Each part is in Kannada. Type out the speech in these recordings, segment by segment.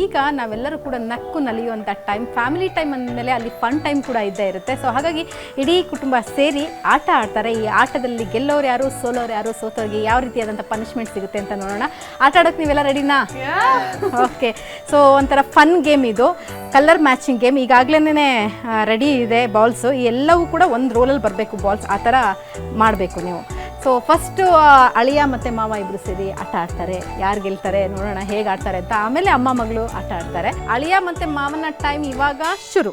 ಈಗ ನಾವೆಲ್ಲರೂ ಕೂಡ ನಕ್ಕು ನಲಿಯುವಂಥ ಟೈಮ್ ಫ್ಯಾಮಿಲಿ ಟೈಮ್ ಅಂದಮೇಲೆ ಅಲ್ಲಿ ಫನ್ ಟೈಮ್ ಕೂಡ ಇದ್ದೇ ಇರುತ್ತೆ. ಸೊ ಹಾಗಾಗಿ ಇಡೀ ಕುಟುಂಬ ಸೇರಿ ಆಟ ಆಡ್ತಾರೆ. ಈ ಆಟದಲ್ಲಿ ಗೆಲ್ಲೋರು ಯಾರು ಸೋಲೋರು ಯಾರು ಸೋತೋರಿಗೆ ಯಾವ ರೀತಿಯಾದಂಥ ಪನಿಷ್ಮೆಂಟ್ ಸಿಗುತ್ತೆ ಅಂತ ನೋಡೋಣ. ಆಟ ಆಡೋಕೆ ನೀವೆಲ್ಲ ರೆಡಿನಾ ಓಕೆ ಸೊ ಒಂಥರ ಫನ್ ಗೇಮ್ ಇದು. ಕಲರ್ ಮ್ಯಾಚಿಂಗ್ ಗೇಮ್ ಈಗಾಗಲೇ ರೆಡಿ ಇದೆ ಬಾಲ್ಸು ಎಲ್ಲವೂ ಕೂಡ ಒಂದು ರೋಲಲ್ಲಿ ಬರಬೇಕು ಬಾಲ್ಸ್ ಆ ಥರ ಮಾಡಬೇಕು ನೀವು. ಸೊ ಫಸ್ಟು ಅಳಿಯ ಮತ್ತು ಮಾವ ಇಬ್ಬರು ಸೇರಿ ಆಟ ಆಡ್ತಾರೆ. ಯಾರು ಗೆಲ್ತಾರೆ ನೋಡೋಣ ಹೇಗೆ ಆಡ್ತಾರೆ ಅಂತ. ಆಮೇಲೆ ಅಮ್ಮ ಮಗಳು ಆಟ ಆಡ್ತಾರೆ. ಅಳಿಯ ಮತ್ತು ಮಾವನ ಟೈಮ್ ಇವಾಗ ಶುರು.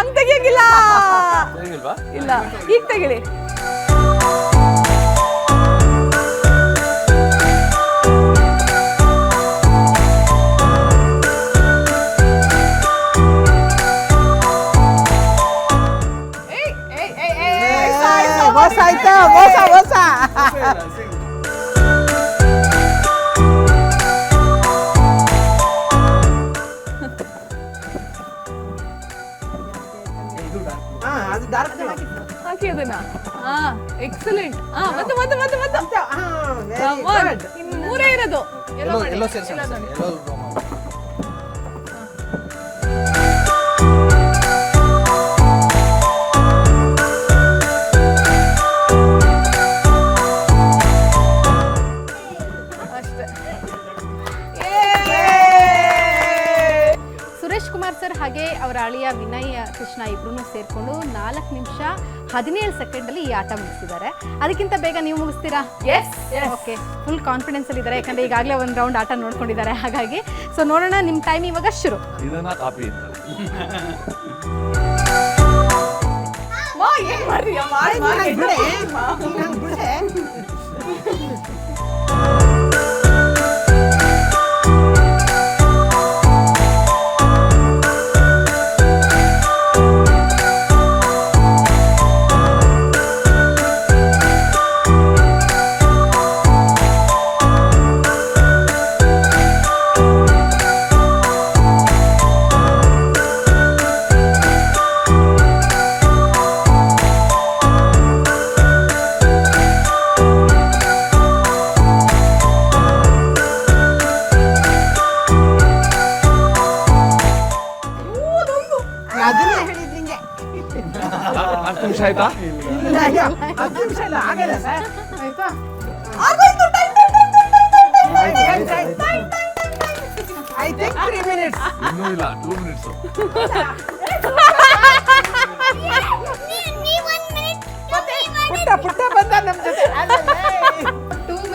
ಅಂತ ಇಲ್ಲ. ಈಗ ತೆಗಿಳಿ ಹಾಕಿ ಅದನ್ನ. ಹಾ ಎಕ್ಸಲೆಂಟ್ ಹಾ ಮತ್ತೆ ಮತ್ತೆ ಮತ್ತೆ ಮತ್ತೆ. ಮೂರೇ ಇರೋದು. ಎಲ್ಲೋ. ಎಲ್ಲೋ ಅವರ ಅಳಿಯ ವಿನಯ್ ಕೃಷ್ಣ ಇಬ್ಬರೂ ಸೇರಿಕೊಂಡು ನಾಲ್ಕು ನಿಮಿಷ ಹದಿನೇಳು ಸೆಕೆಂಡಲ್ಲಿ ಈ ಆಟ ಮುಗಿಸಿದ್ದಾರೆ. ಅದಕ್ಕಿಂತ ಬೇಗ ನೀವು ಮುಗಿಸ್ತೀರಾ? Yes yes okay full confidence ಅಲ್ಲಿ ಇದ್ದಾರೆ. ಯಾಕಂದ್ರೆ ಈಗಾಗಲೇ ಒಂದು ರೌಂಡ್ ಆಟ ನೋಡ್ಕೊಂಡಿದ್ದಾರೆ. ಹಾಗಾಗಿ ಸೊ ನೋಡೋಣ ನಿಮ್ಮ ಟೈಮ್ ಇವಾಗ ಶುರು. ಇದನ್ನ ಕಾಪಿ ಬಿಡಿ ಮಾ ಏನ್ ನಿಮಿಷ ಆಯ್ತಾ ಹತ್ತು ನಿಮಿಷ ಇಲ್ಲ, ಆಗಲ್ಲ ಸರ್. ಆಯ್ತಾ? I think three minutes. ಇನ್ನೂ ಇಲ್ಲ ಟೂ ಮಿನಿಟ್ಸು ಪುಟ್ಟ ಪುಟ್ಟ ಬಂದ ನಮ್ ಜೊತೆ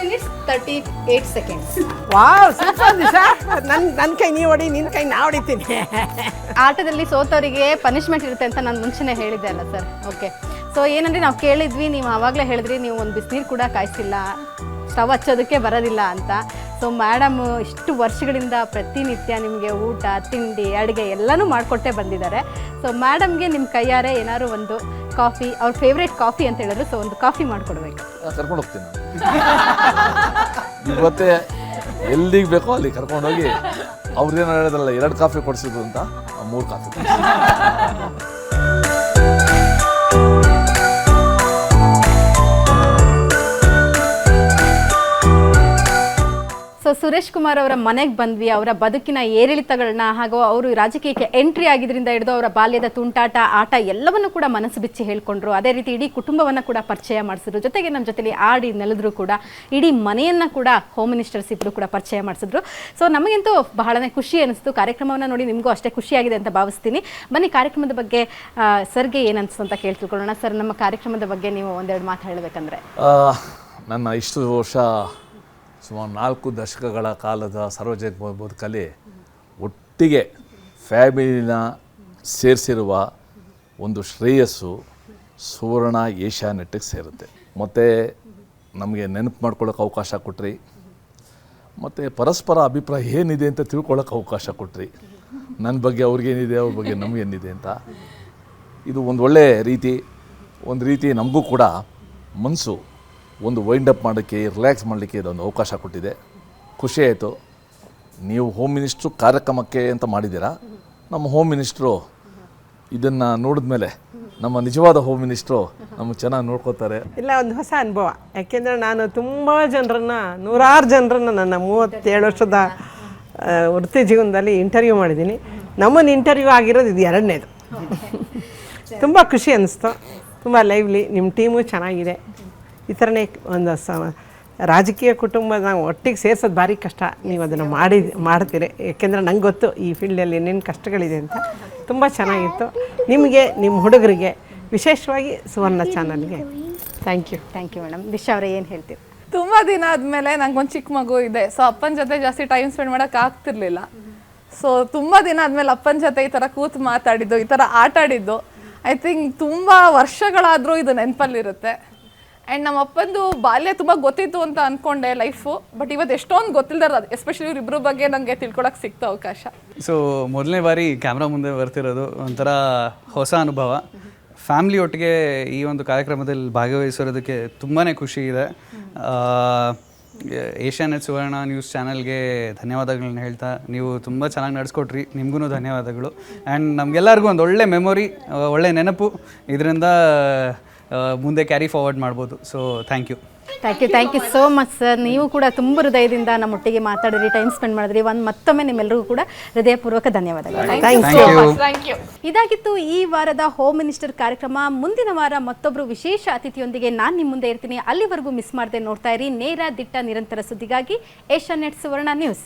minutes thirty eight seconds. Wow super Disha. ನನ್ ನನ್ ಕೈ ನೀ ಹೊಡಿ ನಿನ್ನ ಕೈ ನಾ ಹೊಡಿತೀನಿ. ಆಟದಲ್ಲಿ ಸೋತವರಿಗೆ ಪನಿಷ್ಮೆಂಟ್ ಇರುತ್ತೆ ಅಂತ ನಾನು ಮುಂಚೆನೇ ಹೇಳಿದ್ದೆ ಅಲ್ಲ ಸರ್ ಓಕೆ ಸೊ ಏನಂದ್ರೆ ನಾವು ಕೇಳಿದ್ವಿ ನೀವು ಆವಾಗಲೇ ಹೇಳಿದ್ರಿ ನೀವು ಒಂದು ಬಿಸಿನೀರು ಕೂಡ ಕಾಯಿಸಿಲ್ಲ ಸ್ಟವ್ ಹಚ್ಚೋದಕ್ಕೆ ಬರೋದಿಲ್ಲ ಅಂತ. ಸೊ ಮೇಡಮ್ ಇಷ್ಟು ವರ್ಷಗಳಿಂದ ಪ್ರತಿನಿತ್ಯ ನಿಮಗೆ ಊಟ ತಿಂಡಿ ಅಡುಗೆ ಎಲ್ಲನೂ ಮಾಡಿಕೊಟ್ಟೇ ಬಂದಿದ್ದಾರೆ. ಸೊ ಮೇಡಮ್ಗೆ ನಿಮ್ಮ ಕೈಯಾರೆ ಏನಾದ್ರು ಒಂದು ಕಾಫಿ, ಅವ್ರ ಫೇವ್ರೇಟ್ ಕಾಫಿ ಅಂತ ಹೇಳಿದ್ರು ಸೊ ಒಂದು ಕಾಫಿ ಮಾಡಿಕೊಡ್ಬೇಕು. ಕರ್ಕೊಂಡು ಹೋಗ್ತೀನಿ ಇವತ್ತೇ ಎಲ್ಲಿಗೆ ಬೇಕೋ ಅಲ್ಲಿ ಕರ್ಕೊಂಡೋಗಿ ಅವ್ರೇನು ಹೇಳಿದ್ರಲ್ಲ, ಎರಡು ಕಾಫಿ ಕೊಡಿಸಿದ್ರು ಅಂತ ಮೂರು ಕಾಫಿ ಸುರೇಶ್ ಕುಮಾರ್ ಅವರ ಮನೆಗೆ ಬಂದ್ವಿ, ಅವರ ಬದುಕಿನ ಏರಿಳಿತಗಳನ್ನ, ಹಾಗೂ ಅವರು ರಾಜಕೀಯಕ್ಕೆ ಎಂಟ್ರಿ ಆಗಿದ್ರಿಂದ ಹಿಡಿದು ಅವರ ಬಾಲ್ಯದ ತುಂಟಾಟ, ಆಟ ಎಲ್ಲವನ್ನು ಕೂಡ ಮನಸ್ಸು ಬಿಚ್ಚಿ ಹೇಳ್ಕೊಂಡ್ರು. ಅದೇ ರೀತಿ ಇಡೀ ಕುಟುಂಬವನ್ನ ಕೂಡ ಪರಿಚಯ ಮಾಡಿಸಿದ್ರು. ಜೊತೆಗೆ ನಮ್ಮ ಜೊತೆಲಿ ಆಡಿ ನೆಲೆದ್ರು ಕೂಡ, ಇಡೀ ಮನೆಯನ್ನ ಕೂಡ ಹೋಮ್ ಮಿನಿಸ್ಟರ್ಸ್ ಇಬ್ರು ಕೂಡ ಪರಿಚಯ ಮಾಡಿಸಿದ್ರು. ಸೊ ನಮಗಂತೂ ಬಹಳನೇ ಖುಷಿ ಅನಿಸ್ತು. ಕಾರ್ಯಕ್ರಮವನ್ನ ನೋಡಿ ನಿಮಗೂ ಅಷ್ಟೇ ಖುಷಿಯಾಗಿದೆ ಅಂತ ಭಾವಿಸ್ತೀನಿ. ಬನ್ನಿ, ಕಾರ್ಯಕ್ರಮದ ಬಗ್ಗೆ ಸರ್ಗೆ ಏನನ್ಸು ಅಂತ ಕೇಳಿ ತಿಳ್ಕೊಳ್ಳೋಣ ಸರ್, ನಮ್ಮ ಕಾರ್ಯಕ್ರಮದ ಬಗ್ಗೆ ನೀವು ಒಂದೆರಡು ಮಾತು ಹೇಳಬೇಕಂದ್ರೆ. ನನ್ನ ಇಷ್ಟು ವರ್ಷ ಸುಮಾರು ನಾಲ್ಕು ದಶಕಗಳ ಕಾಲದ ಸಾರ್ವಜನಿಕ ಬದುಕಲ್ಲಿ ಒಟ್ಟಿಗೆ ಫ್ಯಾಮಿಲಿನ ಸೇರಿಸಿರುವ ಒಂದು ಶ್ರೇಯಸ್ಸು ಸುವರ್ಣ ಏಷ್ಯಾನೆಟ್ಟಿಗೆ ಸೇರುತ್ತೆ. ಮತ್ತು ನಮಗೆ ನೆನಪು ಮಾಡ್ಕೊಳ್ಳೋಕೆ ಅವಕಾಶ ಕೊಟ್ರಿ. ಮತ್ತು ಪರಸ್ಪರ ಅಭಿಪ್ರಾಯ ಏನಿದೆ ಅಂತ ತಿಳ್ಕೊಳ್ಳೋಕೆ ಅವಕಾಶ ಕೊಟ್ರಿ. ನನ್ನ ಬಗ್ಗೆ ಅವ್ರಿಗೇನಿದೆ, ಅವ್ರ ಬಗ್ಗೆ ನಮಗೇನಿದೆ ಅಂತ. ಇದು ಒಂದು ಒಳ್ಳೆಯ ರೀತಿ, ಒಂದು ರೀತಿ ನಮಗೂ ಕೂಡ ಮನಸ್ಸು ಒಂದು ವೈಂಡ್ ಅಪ್ ಮಾಡೋಕ್ಕೆ ರಿಲ್ಯಾಕ್ಸ್ ಮಾಡಲಿಕ್ಕೆ ಇದೊಂದು ಅವಕಾಶ ಕೊಟ್ಟಿದೆ. ಖುಷಿ ಆಯಿತು. ನೀವು ಹೋಮ್ ಮಿನಿಸ್ಟ್ರು ಕಾರ್ಯಕ್ರಮಕ್ಕೆ ಅಂತ ಮಾಡಿದ್ದೀರಾ? ನಮ್ಮ ಹೋಮ್ ಮಿನಿಸ್ಟ್ರು ಇದನ್ನು ನೋಡಿದ ಮೇಲೆ ನಮ್ಮ ನಿಜವಾದ ಹೋಮ್ ಮಿನಿಸ್ಟ್ರು ನಮಗೆ ಚೆನ್ನಾಗಿ ನೋಡ್ಕೋತಾರೆ ಇಲ್ಲ ಒಂದು ಹೊಸ ಅನುಭವ. ಯಾಕೆಂದರೆ ನಾನು ತುಂಬ ಜನರನ್ನ ನೂರಾರು ಜನರನ್ನು ನನ್ನ ಮೂವತ್ತೇಳು ವರ್ಷದ ವೃತ್ತಿ ಜೀವನದಲ್ಲಿ ಇಂಟರ್ವ್ಯೂ ಮಾಡಿದ್ದೀನಿ. ನಮ್ಮನ್ನು ಇಂಟರ್ವ್ಯೂ ಆಗಿರೋದು ಇದು ಎರಡನೇದು. ತುಂಬ ಖುಷಿ ಅನ್ನಿಸ್ತು ತುಂಬ ಲೈವ್ಲಿ ನಿಮ್ಮ ಟೀಮು ಚೆನ್ನಾಗಿದೆ. ಈ ಥರನೇ ಒಂದು ಸ ರಾಜಕೀಯ ಕುಟುಂಬ ನಾವು ಒಟ್ಟಿಗೆ ಸೇರ್ಸೋದು ಭಾರಿ ಕಷ್ಟ. ನೀವು ಅದನ್ನು ಮಾಡಿ ಮಾಡ್ತೀರಿ. ಯಾಕೆಂದರೆ ನಂಗೆ ಗೊತ್ತು ಈ ಫೀಲ್ಡಲ್ಲಿ ಏನೇನು ಕಷ್ಟಗಳಿದೆ ಅಂತ. ತುಂಬ ಚೆನ್ನಾಗಿತ್ತು. ನಿಮಗೆ ನಿಮ್ಮ ಹುಡುಗರಿಗೆ ವಿಶೇಷವಾಗಿ ಸುವರ್ಣ ಚಾನಲ್ಗೆ. Thank you thank you madam Disha ಅವರೇ ಏನು ಹೇಳ್ತೀರಿ? ತುಂಬ ದಿನ ನಂಗೆ ನಂಗೊಂದು ಚಿಕ್ಕ ಮಗು ಇದೆ. ಸೊ ಅಪ್ಪನ ಜೊತೆ ಜಾಸ್ತಿ ಟೈಮ್ ಸ್ಪೆಂಡ್ ಮಾಡೋಕೆ ಆಗ್ತಿರ್ಲಿಲ್ಲ. ಸೊ ತುಂಬ ದಿನ ಆದಮೇಲೆ ಅಪ್ಪನ ಜೊತೆ ಈ ಥರ ಕೂತು ಮಾತಾಡಿದ್ದು ಈ ಥರ ಆಟಾಡಿದ್ದು ಐ ಥಿಂಕ್ ತುಂಬ ವರ್ಷಗಳಾದರೂ ಇದು ನೆನಪಲ್ಲಿರುತ್ತೆ. ಆ್ಯಂಡ್ ನಮ್ಮ ಅಪ್ಪಂದು ಬಾಲ್ಯ ತುಂಬ ಗೊತ್ತಿತ್ತು ಅಂತ ಅಂದ್ಕೊಂಡೆ ಲೈಫು ಬಟ್ ಇವತ್ತು ಎಷ್ಟೊಂದು ಗೊತ್ತಿಲ್ದಾರ ಎಸ್ಪೆಷಲಿ ಇವ್ರಿಬ್ರ ಬಗ್ಗೆ ನನಗೆ ತಿಳ್ಕೊಳಕ್ಕೆ ಸಿಕ್ತ ಅವಕಾಶ. ಸೊ ಮೊದಲನೇ ಬಾರಿ ಕ್ಯಾಮ್ರಾ ಮುಂದೆ ಬರ್ತಿರೋದು ಒಂಥರ ಹೊಸ ಅನುಭವ. ಫ್ಯಾಮ್ಲಿ ಒಟ್ಟಿಗೆ ಈ ಒಂದು ಕಾರ್ಯಕ್ರಮದಲ್ಲಿ ಭಾಗವಹಿಸಿರೋದಕ್ಕೆ ತುಂಬಾ ಖುಷಿ ಇದೆ. ಏಷ್ಯಾನೆಟ್ ಸುವರ್ಣ ನ್ಯೂಸ್ ಚಾನಲ್ಗೆ ಧನ್ಯವಾದಗಳನ್ನ ಹೇಳ್ತಾ, ನೀವು ತುಂಬ ಚೆನ್ನಾಗಿ ನಡೆಸ್ಕೊಟ್ರಿ. ನಿಮಗೂ ಧನ್ಯವಾದಗಳು. ಆ್ಯಂಡ್ ನಮಗೆಲ್ಲರಿಗೂ ಒಂದು ಒಳ್ಳೆ ಮೆಮೊರಿ ಒಳ್ಳೆ ನೆನಪು. ಇದರಿಂದ ಮುಂದೆ ಕ್ಯಾರಿ ಫಾರ್ವರ್ಡ್ ಮಾಡ್ಬೋದು. So thank you thank you thank you so much sir ನೀವು ಕೂಡ ತುಂಬ ಹೃದಯದಿಂದ ನಮ್ಮೊಟ್ಟಿಗೆ ಮಾತಾಡಿದ್ರಿ ಟೈಮ್ ಸ್ಪೆಂಡ್ ಮಾಡಿದ್ರಿ. ಒಂದು ಮತ್ತೊಮ್ಮೆ ನಿಮ್ಮೆಲ್ಲರಿಗೂ ಕೂಡ ಹೃದಯಪೂರ್ವಕ ಧನ್ಯವಾದಗಳು. Thank thank you thank you ಇದಾಗಿತ್ತು ಈ ವಾರದ ಹೋಮ್ ಮಿನಿಸ್ಟರ್ ಕಾರ್ಯಕ್ರಮ. ಮುಂದಿನ ವಾರ ಮತ್ತೊಬ್ಬರು ವಿಶೇಷ ಅತಿಥಿಯೊಂದಿಗೆ ನಾನು ನಿಮ್ಮ ಮುಂದೆ ಇರ್ತೀನಿ. ಅಲ್ಲಿವರೆಗೂ ಮಿಸ್ ಮಾಡದೆ ನೋಡ್ತಾ ಇರಿ. ನೇರ ದಿಟ್ಟ ನಿರಂತರ ಸುದ್ದಿಗಾಗಿ ಏಷ್ಯಾ ನೆಟ್ ಸುವರ್ಣ ನ್ಯೂಸ್.